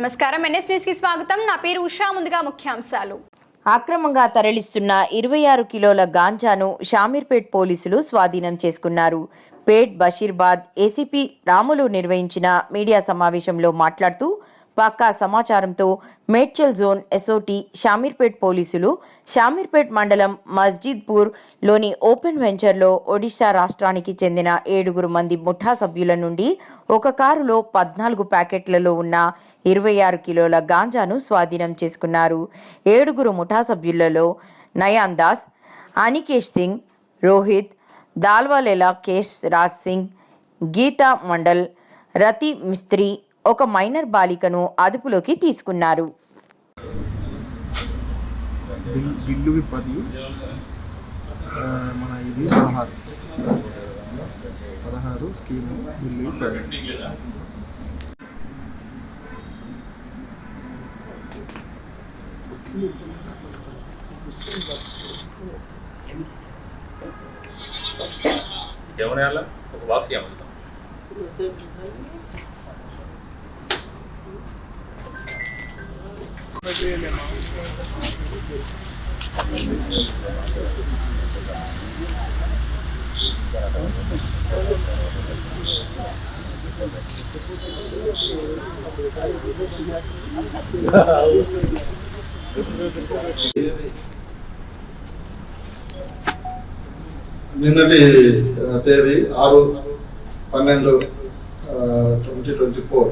నమస్కారం. ఎన్ఎస్ న్యూస్కి స్వాగతం. నా పేరు ఉషా. ముందుగా ముఖ్యాంశాలు. అక్రమంగా తరలిస్తున్న ఇరవై ఆరు కిలోల గాంజాను షామీర్పేట్ పోలీసులు స్వాధీనం చేసుకున్నారు. పేట్ బషీర్బాద్ ఏసీపీ రాములు నిర్వహించిన మీడియా సమావేశంలో మాట్లాడుతూ పక్కా సమాచారంతో మేడ్చల్ జోన్ ఎస్ఓటి షామీర్పేట్ పోలీసులు షామీర్పేట్ మండలం మస్జిద్పూర్లోని ఓపెన్ వెంచర్లో ఒడిశా రాష్ట్రానికి చెందిన ఏడుగురు మంది ముఠా సభ్యుల నుండి ఒక కారులో పద్నాలుగు ప్యాకెట్లలో ఉన్న ఇరవై ఆరు కిలోల గాంజాను స్వాధీనం చేసుకున్నారు. ఏడుగురు ముఠా సభ్యులలో నయాన్ దాస్ అనికేష్ సింగ్ రోహిత్ దాల్వాలెలా కేశ్ రాజ్ సింగ్ గీతా మండల్ రతి మిస్త్రీ ఒక మైనర్ బాలికను అదుపులోకి తీసుకున్నారు. బిల్ బిల్లువి పది ఆ, మన ఇది పదహారు. పదహారు స్కీము బిల్లు ఒక బాక్స్ ఏమన్నా? నిన్నటి తేదీ ఆరు పన్నెండు ట్వంటీ ట్వంటీ ఫోర్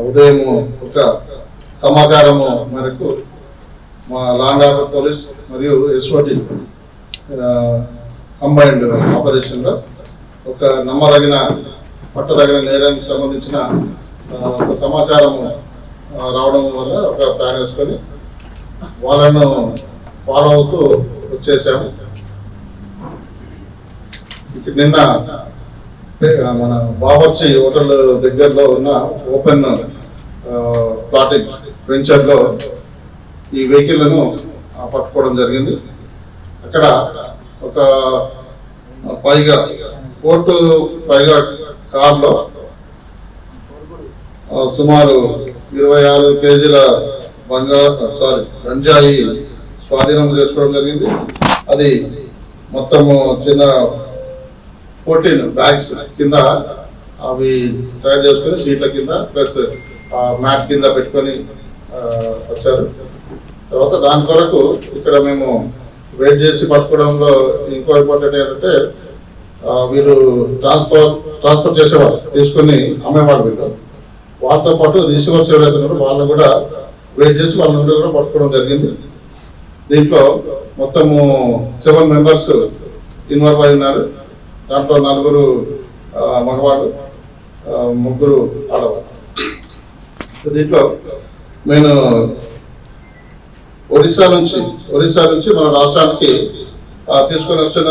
ఉదయం ఒక సమాచారము మేరకు మా లాండ్ ఆర్డర్ పోలీస్ మరియు ఎస్ఓటి కంబైన్డ్ ఆపరేషన్లో ఒక నమ్మదగిన పట్టదగిన నేరానికి సంబంధించిన ఒక సమాచారము రావడం వల్ల ఒక ప్లాన్ వేసుకొని వాళ్ళను ఫాలో అవుతూ వచ్చేసాము. ఇక్కడ నిన్న మన బావర్చి హోటల్ దగ్గరలో ఉన్న ఓపెన్ ప్లాటింగ్ వెంచర్లో ఈ వెహికల్లను పట్టుకోవడం జరిగింది. అక్కడ ఒక పైగా కోర్టు పైగా కార్లో సుమారు ఇరవై ఆరు కేజీల బంగారు సారీ గంజాయి స్వాధీనం చేసుకోవడం జరిగింది. అది మొత్తము చిన్న ఫోర్టీన్ బ్యాగ్స్ కింద అవి తయారు చేసుకొని సీట్ల కింద ప్లస్ మ్యాట్ కింద పెట్టుకొని వచ్చారు. తర్వాత దాని కొరకు ఇక్కడ మేము వెయిట్ చేసి పట్టుకోవడంలో ఇంకో ఇంపార్టెంట్ ఏంటంటే వీరు వీళ్ళు ట్రాన్స్పోర్ట్ ట్రాన్స్పోర్ట్ చేసేవాళ్ళు తీసుకొని అమ్మేవాళ్ళు వీళ్ళు. వాళ్ళతో పాటు రిసీవర్స్ ఎవరైతే ఉన్నారో వాళ్ళని కూడా వెయిట్ చేసి వాళ్ళని కూడా పట్టుకోవడం జరిగింది. దీంట్లో మొత్తము సెవెన్ మెంబర్స్ ఇన్వాల్వ్ అయి ఉన్నారు. దాంట్లో నలుగురు మగవాళ్ళు ముగ్గురు ఆడవాళ్ళు. దీంట్లో నేను ఒరిస్సా నుంచి ఒరిస్సా నుంచి మన రాష్ట్రానికి తీసుకొని వస్తున్న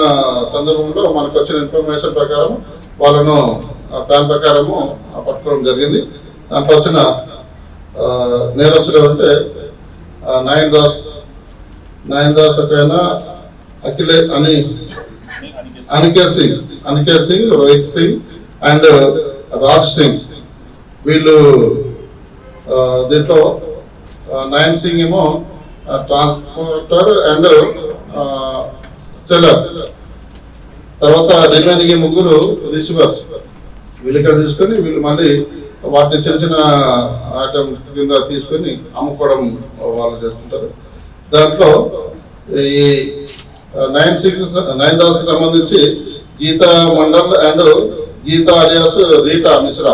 సందర్భంలో మనకు వచ్చిన ఇన్ఫర్మేషన్ ప్రకారం వాళ్ళను ఆ, ప్లాన్ ప్రకారము పట్టుకోవడం జరిగింది. దాంట్లో వచ్చిన నేరస్తులు ఎవరంటే నయన్ దాస్ నయన్ దాస్ ఒకైనా అఖిలే అని అనికేత్ సింగ్ అనికేత్ సింగ్ రోహిత్ సింగ్ అండ్ రాజ్ సింగ్. వీళ్ళు దీంట్లో నయన్ సింగ్ ఏమో ట్రాన్స్పోర్టర్ అండ్ సెల్లర్ తర్వాత రిమైనింగ్ ఈ ముగ్గురు రిసీవర్స్ వీళ్ళు ఇక్కడ తీసుకొని వీళ్ళు మళ్ళీ వాటిని చిన్న చిన్న ఐటమ్ కింద తీసుకొని అమ్ముకోవడం వాళ్ళు చేస్తుంటారు. దాంట్లో ఈ నైన్ సిక్స్ నైన్ దాస్కి సంబంధించి గీతా మండల్ అండ్ గీతా అలియాస్ రీటా మిశ్రా.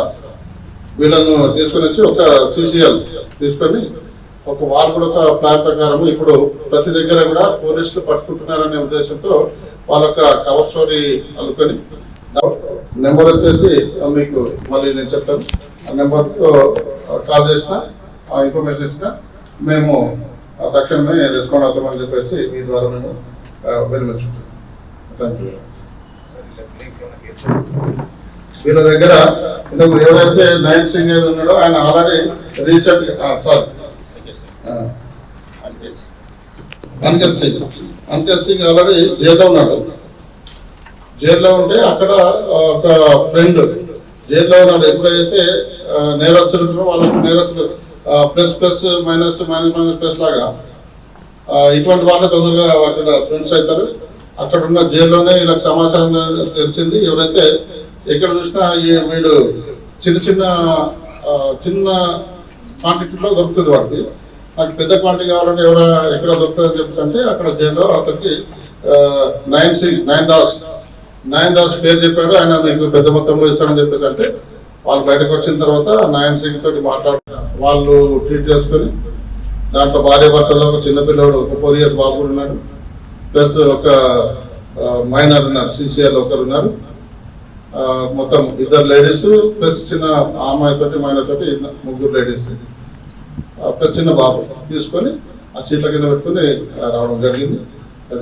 వీళ్ళను తీసుకొని వచ్చి ఒక సిసిఎల్ తీసుకొని ఒక వాళ్ళు కూడా ఒక ప్లాన్ ప్రకారం ఇప్పుడు ప్రతి దగ్గర కూడా పోలీసులు పట్టుకుంటున్నారనే ఉద్దేశంతో వాళ్ళ కవర్ స్టోరీ అల్లుకొని నెంబర్ వచ్చేసి మీకు మళ్ళీ నేను చెప్తాను. ఆ నెంబర్తో కాల్ చేసిన ఆ ఇన్ఫర్మేషన్ ఇచ్చిన మేము తక్షణమే రెస్పాండ్ అవుతామని చెప్పేసి మీ ద్వారా మేము వినిపించుకుంటాం థ్యాంక్ యూ వీళ్ళ దగ్గర ఇంతకు ఎవరైతే నయన్ సింగ్ గారు ఉన్నాడో ఆయన already recent sir. Ankit Singh. Ankit Singh already జైల్లో ఉన్నాడు. జైల్లో ఉంటే అక్కడ ఒక ఫ్రెండ్ జైల్లో ఉన్నాడు. ఎప్పుడైతే నేరస్తులు ఉంటారో వాళ్ళకు నేరస్తులు plus plus minus minus minus plus లాగా ఇటువంటి వాళ్ళే తొందరగా అక్కడ ఫ్రెండ్స్ అవుతారు. అక్కడ ఉన్న జైల్లోనే వీళ్ళకి సమాచారం తెలిసింది. ఎవరైతే ఎక్కడ చూసినా వీడు చిన్న చిన్న చిన్న క్వాంటిటీలో దొరుకుతుంది వాడికి. నాకు పెద్ద క్వాంటిటీ కావాలంటే ఎవరైనా ఎక్కడ దొరుకుతుంది అని అక్కడ జైల్లో అతనికి నయన్ సింగ్ నయన్ దాస్. నయన్ దాస్ పేరు చెప్పాడు. ఆయన మీకు పెద్ద మొత్తంలో ఇస్తానని చెప్పేసి అంటే వాళ్ళు బయటకు వచ్చిన తర్వాత నయన్ సింగ్ తోటి మాట్లాడు వాళ్ళు ట్రీట్ చేసుకొని దాంట్లో భార్య భర్తల్లో ఒక చిన్నపిల్లడు ఒక ఫోర్ ఇయర్స్ బాబు ఉన్నాడు. ప్లస్ ఒక మైనర్ ఉన్నారు సిసిఆర్ ఒకరు ఉన్నారు. మొత్తం ఇద్దరు లేడీస్ ప్లస్ చిన్న అమ్మాయి తోటి ముగ్గురు లేడీస్. ప్లస్ చిన్న బాబు తీసుకొని ఆ సీట్ల కింద పెట్టుకొని రావడం జరిగింది.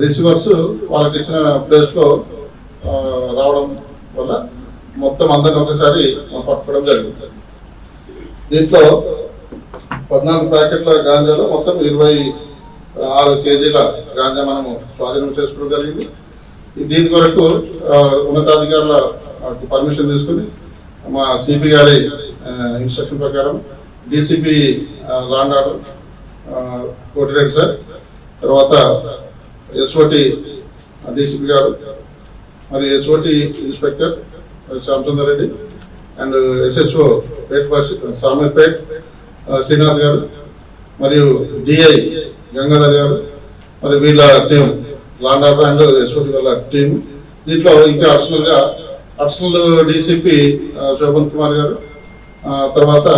రిసీవర్స్ వాళ్ళకి ఇచ్చిన ప్లేస్లో రావడం వల్ల మొత్తం అందరిని ఒకసారి మనం పట్టుకోవడం జరిగింది. దీంట్లో పద్నాలుగు ప్యాకెట్ల గాంజాలో మొత్తం ఇరవై ఆరు కేజీల గాంజా మనము స్వాధీనం చేసుకోవడం జరిగింది. దీని కొరకు ఉన్నతాధికారుల పర్మిషన్ తీసుకుని మా సిపి గారి ఇన్స్ట్రక్షన్ ప్రకారం DCP law and order Koti Reddy sir తర్వాత ఎస్ఓటి డిసిపి గారు మరి SOT inspector Shyamsundar Reddy and SSO పేట్ సామీర్పేట్ శ్రీనాథ్ గారు మరియు డిఐ గంగాధర్ గారు మరి వీళ్ళ team law and order and SOT వాళ్ళ టీం దీంట్లో ఇంకా అడిషనల్గా అడిషనల్ డిసిపి శోభన్ కుమార్ గారు తర్వాత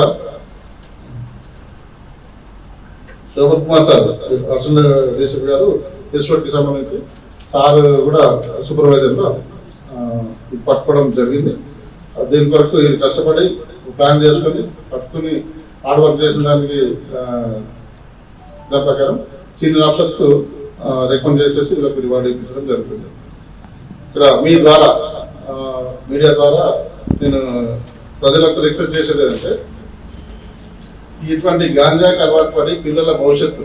Shobhan Kumar sir additional DCP గారు ఎస్ఓటికి సంబంధించి సార్ కూడా సూపర్వైజర్గా ఇది పట్టుకోవడం జరిగింది. దీని కొరకు ఇది కష్టపడి ప్లాన్ చేసుకొని పట్టుకుని హార్డ్ వర్క్ చేసిన దానికి దాని ప్రకారం సీనియర్ ఆఫీసర్స్ రికమెండ్ చేసేసి వీళ్ళకి రివార్డ్ ఇప్పించడం జరుగుతుంది. ఇక్కడ మీ ద్వారా మీడియా ద్వారా నేను ప్రజలకు రిక్వెస్ట్ చేసేది ఏంటంటే ఇటువంటి గాంజాకి అలవాటు పడి పిల్లల భవిష్యత్తు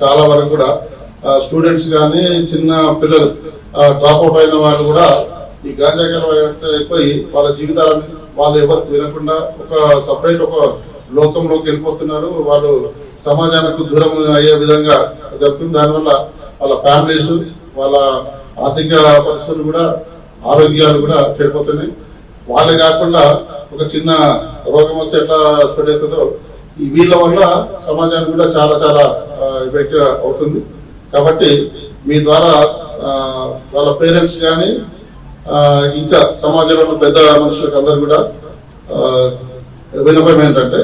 చాలా వరకు కూడా స్టూడెంట్స్ కానీ చిన్న పిల్లలు డ్రాప్ అవుట్ అయిన వాళ్ళు కూడా ఈ గాంజాకి అలవాటు పోయి వాళ్ళ జీవితాలను వాళ్ళు ఎవరికి వినకుండా ఒక సపరేట్ ఒక లోకంలోకి వెళ్ళిపోతున్నారు. వాళ్ళు సమాజానికి దూరం అయ్యే విధంగా జరుగుతుంది. దానివల్ల వాళ్ళ ఫ్యామిలీస్ వాళ్ళ ఆర్థిక పరిస్థితులు కూడా ఆరోగ్యాలు కూడా చెడిపోతున్నాయి. వాళ్ళే కాకుండా ఒక చిన్న రోగం వస్తే ఎట్లా స్ప్రెడ్ అవుతుందో ఈ వీళ్ళ వల్ల సమాజానికి కూడా చాలా చాలా ఎఫెక్ట్ అవుతుంది. కాబట్టి మీ ద్వారా వాళ్ళ పేరెంట్స్ కానీ ఇంకా సమాజంలో పెద్ద మనుషులకు అందరు కూడా ఆ, విన్నపం ఏంటంటే